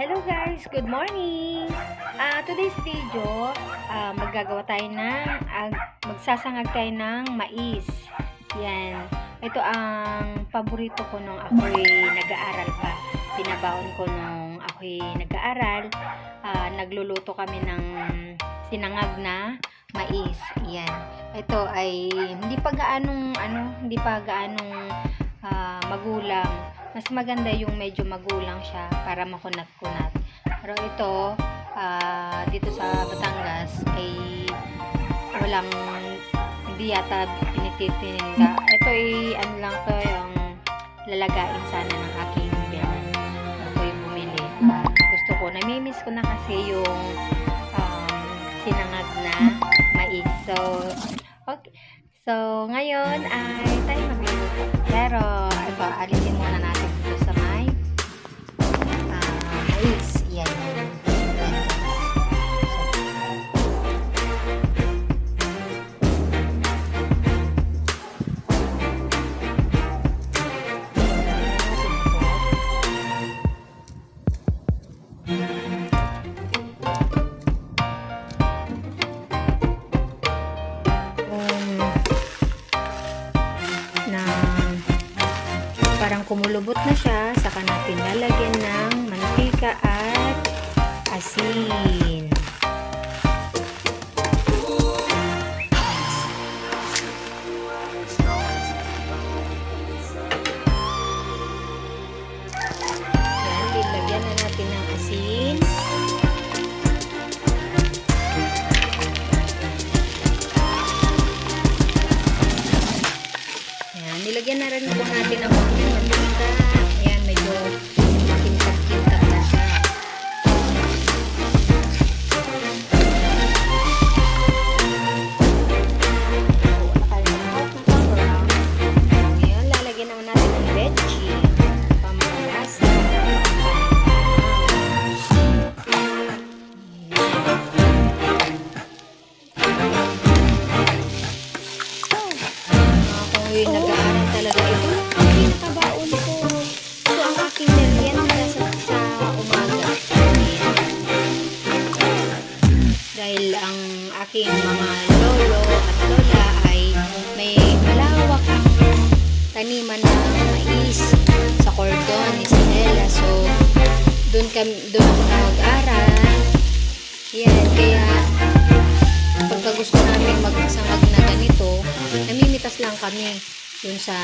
Hello guys, good morning! Ah, today's video, ah, maggagawa tayo ng, ag, magsasangag tayo ng mais. Yan. Ito ang paborito ko nung ako'y nag-aaral pa. Pinabaon ko nung ako'y nag-aaral. Ah, nagluluto kami ng sinangag na mais. Yan. Ito ay hindi pa gaanong ano, hindi pa gaanong ah, magulang mas maganda yung medyo magulang siya para makunat-kunat. Pero ito, ah, dito sa Batangas ay walang hindi yata pinititininda. Ito ay ano lang to yung lalagain sana ng aking biyanan. Ako yung bumili. Ah, gusto ko, namimiss ko na kasi yung um, sinangag na mais. So, okay. So, ngayon ay tayo. Pero, ito, alisin muna natin Um, na parang kumulubot na siya, saka natin lalagyan ng mantika at asin. Ayan, nilagyan na rin po natin ang konting mantika. Ayan, medyo makintab-kintab na siya. Ayan, lalagyan naman natin ng veggie. Nag-aaral kami doon ako nag-aral. Yan, kaya pagka gusto namin magsangag na ganito, namimitas lang kami dun sa.